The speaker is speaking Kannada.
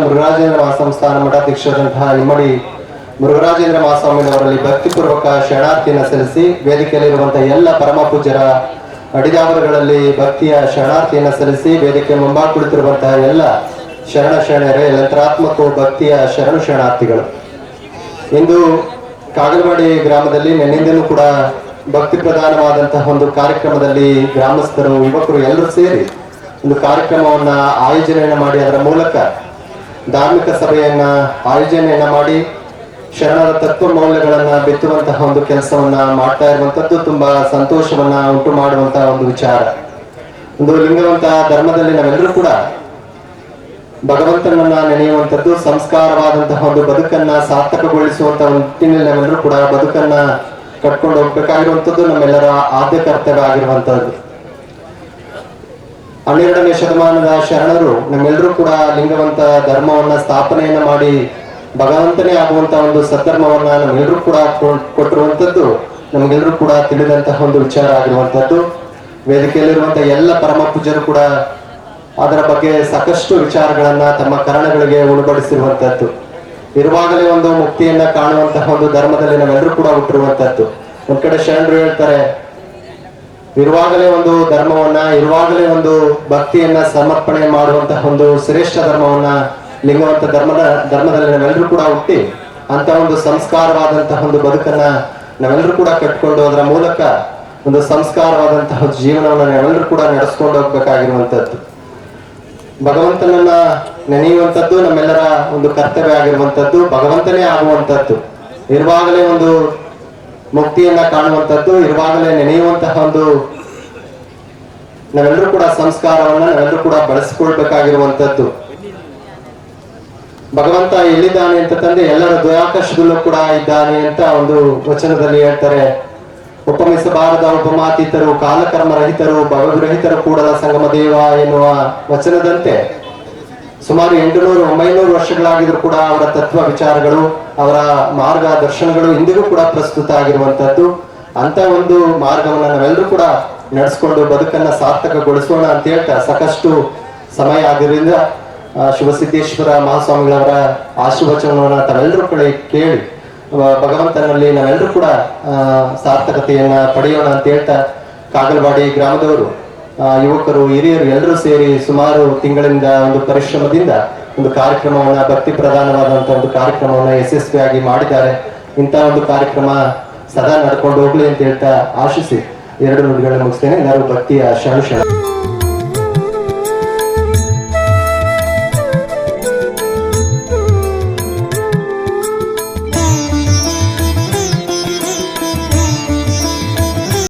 ಮುರುಘರಾಜೇಂದ್ರ ಮಹಾಸಂಸ್ಥಾನ ಮಠಾಧ್ಯಕ್ಷರಾದಂತಹ ಇಮ್ಮಡಿ ಮುರುಘರಾಜೇಂದ್ರ ಮಹಾಸ್ವಾಮಿಯವರಲ್ಲಿ ಭಕ್ತಿಪೂರ್ವಕ ಶರಣಾರ್ಥಿಯನ್ನು ಸಲ್ಲಿಸಿ ವೇದಿಕೆಯಲ್ಲಿರುವಂತಹ ಎಲ್ಲ ಪರಮ ಪೂಜ್ಯರ ಅಡಿದಾವರುಗಳಲ್ಲಿ ಭಕ್ತಿಯ ಶರಣಾರ್ಥಿಯನ್ನು ಸಲ್ಲಿಸಿ ವೇದಿಕೆ ಮುಂಬಾಗ ಕುಳಿತಿರುವಂತಹ ಎಲ್ಲ ಶರಣ ಶರಣರೇ, ಯಂತ್ರಾತ್ಮಕ ಭಕ್ತಿಯ ಶರಣು ಶರಣಾರ್ಥಿಗಳು. ಇಂದು ಕಾಗಲವಾಡಿ ಗ್ರಾಮದಲ್ಲಿ ನಿನ್ನಿಂದಲೂ ಕೂಡ ಭಕ್ತಿ ಪ್ರಧಾನವಾದಂತಹ ಒಂದು ಕಾರ್ಯಕ್ರಮದಲ್ಲಿ ಗ್ರಾಮಸ್ಥರು, ಯುವಕರು ಎಲ್ಲರೂ ಸೇರಿ ಒಂದು ಕಾರ್ಯಕ್ರಮವನ್ನ ಆಯೋಜನೆಯನ್ನು ಮಾಡಿ ಅದರ ಮೂಲಕ ಧಾರ್ಮಿಕ ಸಭೆಯನ್ನ, ಆಯೋಜನೆಯನ್ನ ಮಾಡಿ ಶರಣರ ತತ್ವ ಮೌಲ್ಯಗಳನ್ನ ಬಿತ್ತುವಂತಹ ಒಂದು ಕೆಲಸವನ್ನ ಮಾಡ್ತಾ ಇರುವಂತದ್ದು ತುಂಬಾ ಸಂತೋಷವನ್ನ ಉಂಟು ಮಾಡುವಂತಹ ಒಂದು ವಿಚಾರ. ಒಂದು ಲಿಂಗವಂತ ಧರ್ಮದಲ್ಲಿ ನಾವೆಲ್ಲರೂ ಕೂಡ ಭಗವಂತನನ್ನ ನೆನೆಯುವಂಥದ್ದು, ಸಂಸ್ಕಾರವಾದಂತಹ ಒಂದು ಬದುಕನ್ನ ಸಾರ್ಥಕಗೊಳಿಸುವಂತ ನಿಟ್ಟಿನಲ್ಲಿ ನಾವೆಲ್ಲರೂ ಕೂಡ ಬದುಕನ್ನ ಕಟ್ಕೊಂಡು ಹೋಗ್ಬೇಕಾಗಿರುವಂಥದ್ದು ನಮ್ಮೆಲ್ಲರ ಆದ್ಯ ಕರ್ತವ್ಯ ಆಗಿರುವಂತದ್ದು ಹನ್ನೆರಡನೇ ಶತಮಾನದ ಶರಣರು ನಮ್ಮೆಲ್ಲರೂ ಕೂಡ ಲಿಂಗವಂತ ಧರ್ಮವನ್ನ ಸ್ಥಾಪನೆಯನ್ನ ಮಾಡಿ ಭಗವಂತನೇ ಆಗುವಂತ ಒಂದು ಸದ್ಧರ್ಮವನ್ನ ನಮ್ಮೆಲ್ಲರೂ ಕೂಡ ಕೊಟ್ಟಿರುವಂತದ್ದು ನಮಗೆಲ್ಲರೂ ಕೂಡ ತಿಳಿದಂತಹ ಒಂದು ವಿಚಾರ ಆಗಿರುವಂತದ್ದು ವೇದಿಕೆಯಲ್ಲಿರುವಂತಹ ಎಲ್ಲ ಪರಮ ಪೂಜರು ಕೂಡ ಅದರ ಬಗ್ಗೆ ಸಾಕಷ್ಟು ವಿಚಾರಗಳನ್ನ ತಮ್ಮ ಕರಣಗಳಿಗೆ ಉಣಬಡಿಸಿರುವಂತದ್ದು ಇರುವಾಗಲೇ ಒಂದು ಮುಕ್ತಿಯನ್ನ ಕಾಣುವಂತಹ ಒಂದು ಧರ್ಮದಲ್ಲಿ ನಾವೆಲ್ಲರೂ ಕೂಡ ಹುಟ್ಟಿರುವಂತದ್ದು ಒಂದ್ ಕಡೆ ಶರಣರು ಹೇಳ್ತಾರೆ ಇರುವಾಗಲೇ ಒಂದು ಧರ್ಮವನ್ನ, ಇರುವಾಗಲೇ ಒಂದು ಭಕ್ತಿಯನ್ನ ಸಮರ್ಪಣೆ ಮಾಡುವಂತಹ ಒಂದು ಶ್ರೇಷ್ಠ ಧರ್ಮವನ್ನ, ಲಿಂಗವಂತ ಧರ್ಮದ, ಧರ್ಮದಲ್ಲಿ ನಾವೆಲ್ಲರೂ ಕೂಡ ಹುಟ್ಟಿ ಅಂತ ಒಂದು ಸಂಸ್ಕಾರವಾದಂತಹ ಒಂದು ಬದುಕನ್ನ ನಾವೆಲ್ಲರೂ ಕೂಡ ಕಟ್ಕೊಂಡು ಅದರ ಮೂಲಕ ಒಂದು ಸಂಸ್ಕಾರವಾದಂತಹ ಜೀವನವನ್ನು ನಾವೆಲ್ಲರೂ ಕೂಡ ನಡೆಸ್ಕೊಂಡು ಹೋಗ್ಬೇಕಾಗಿರುವಂತದ್ದು ಭಗವಂತನನ್ನ ನೆನೆಯುವಂಥದ್ದು ನಮ್ಮೆಲ್ಲರ ಒಂದು ಕರ್ತವ್ಯ ಆಗಿರುವಂಥದ್ದು, ಭಗವಂತನೇ ಆಗುವಂತದ್ದು ಇರುವಾಗಲೇ ಒಂದು ಮುಕ್ತಿಯನ್ನ ಕಾಣುವಂತದ್ದು ಇರುವಾಗಲೇ ನೆನೆಯುವಂತಹ ಒಂದು ನಾವೆಲ್ಲರೂ ಕೂಡ ಸಂಸ್ಕಾರವನ್ನ ನಾವೆಲ್ಲರೂ ಕೂಡ ಬಳಸಿಕೊಳ್ಬೇಕಾಗಿರುವಂತದ್ದು ಭಗವಂತ ಎಲ್ಲಿದ್ದಾನೆ ಅಂತ ತಂದೆ ಎಲ್ಲರ ದ್ವಯಾಕಾಶದಲ್ಲೂ ಕೂಡ ಇದ್ದಾನೆ ಅಂತ ಒಂದು ವಚನದಲ್ಲಿ ಹೇಳ್ತಾರೆ. ಉಪಮಿಸಬಾರದ ಉಪಮಾತೀತರು, ಕಾಲಕರ್ಮ ರಹಿತರು ಭವಗ್ರಹಿತರು ಕೂಡದ ಸಂಗಮ ದೇವ ಎನ್ನುವ ವಚನದಂತೆ ಸುಮಾರು ಎಂಟುನೂರು ಒಂಬೈನೂರು ವರ್ಷಗಳಾಗಿದ್ರು ಕೂಡ ಅವರ ತತ್ವ ವಿಚಾರಗಳು ಅವರ ಮಾರ್ಗ ದರ್ಶನಗಳು ಇಂದಿಗೂ ಕೂಡ ಪ್ರಸ್ತುತ ಆಗಿರುವಂತದ್ದು ಅಂತ ಒಂದು ಮಾರ್ಗವನ್ನು ನಾವೆಲ್ಲರೂ ಕೂಡ ನಡೆಸ್ಕೊಂಡು ಬದುಕನ್ನ ಸಾರ್ಥಕಗೊಳಿಸೋಣ ಅಂತ ಹೇಳ್ತಾ ಸಾಕಷ್ಟು ಸಮಯ ಆಗಿರೋದ್ರಿಂದ ಆ, ಶಿವಸಿದ್ದೇಶ್ವರ ಮಹಾಸ್ವಾಮಿಗಳವರ ಆಶೀರ್ವಚನವನ್ನ ತಾವೆಲ್ಲರೂ ಕೂಡ ಕೇಳಿ ಭಗವಂತನಲ್ಲಿ ನಾವೆಲ್ಲರೂ ಕೂಡ ಸಾರ್ಥಕತೆಯನ್ನ ಪಡೆಯೋಣ ಅಂತ ಹೇಳ್ತಾ ಕಾಗಲ್ವಾಡಿ ಗ್ರಾಮದವರು ಯುವಕರು, ಹಿರಿಯರು ಎಲ್ಲರೂ ಸೇರಿ ಸುಮಾರು ತಿಂಗಳಿಂದ ಒಂದು ಪರಿಶ್ರಮದಿಂದ ಒಂದು ಕಾರ್ಯಕ್ರಮವನ್ನ ಭಕ್ತಿ ಪ್ರಧಾನವಾದಂತಹ ಒಂದು ಕಾರ್ಯಕ್ರಮವನ್ನ ಯಶಸ್ವಿಯಾಗಿ ಮಾಡಿದ್ದಾರೆ. ಇಂಥ ಒಂದು ಕಾರ್ಯಕ್ರಮ ಸದಾ ನಡ್ಕೊಂಡು ಹೋಗ್ಲಿ ಅಂತ ಹೇಳ್ತಾ ಆಶಿಸಿ ಎರಡು ನುಡಿಗಳನ್ನ ಮುಗಿಸ್ತೇನೆ. ಎಲ್ಲರೂ ಭಕ್ತಿಯ ಶರಣ